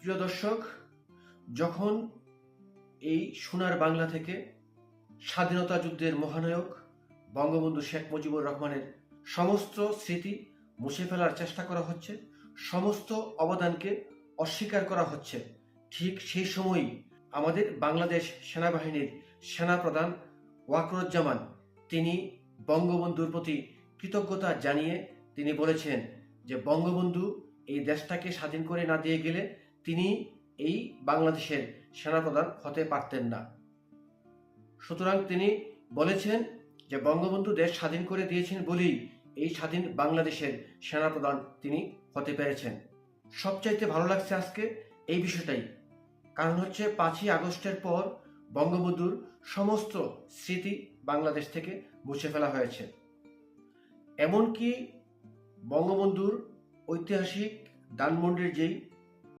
প্রিয় দর্শক, যখন এই সোনার বাংলা থেকে স্বাধীনতা যুদ্ধের মহানায়ক বঙ্গবন্ধু শেখ মুজিবুর রহমানের সমস্ত স্মৃতি মুছে ফেলার চেষ্টা করা হচ্ছে, সমস্ত অবদানকে অস্বীকার করা হচ্ছে, ঠিক সেই সময়ই আমাদের বাংলাদেশ সেনাবাহিনীর সেনাপ্রধান ওয়াকরুজ্জামান, তিনি বঙ্গবন্ধুর প্রতি কৃতজ্ঞতা জানিয়ে তিনি বলেছেন যে বঙ্গবন্ধু এই দেশটাকে স্বাধীন করে না দিয়ে গেলে তিনি এই বাংলাদেশের সেনাপ্রধান হতে পারতেন না। সুতরাং তিনি বলেছেন যে বঙ্গবন্ধু দেশ স্বাধীন করে দিয়েছেন বলেই এই স্বাধীন বাংলাদেশের সেনাপ্রধান তিনি হতে পেরেছেন। সবচাইতে ভালো লাগছে আজকে এই বিষয়টাই। কারণ হচ্ছে পাঁচই আগস্টের পর বঙ্গবন্ধুর সমস্ত স্মৃতি বাংলাদেশ থেকে মুছে ফেলা হয়েছে। এমনকি বঙ্গবন্ধুর ঐতিহাসিক ধানমন্ডির যেই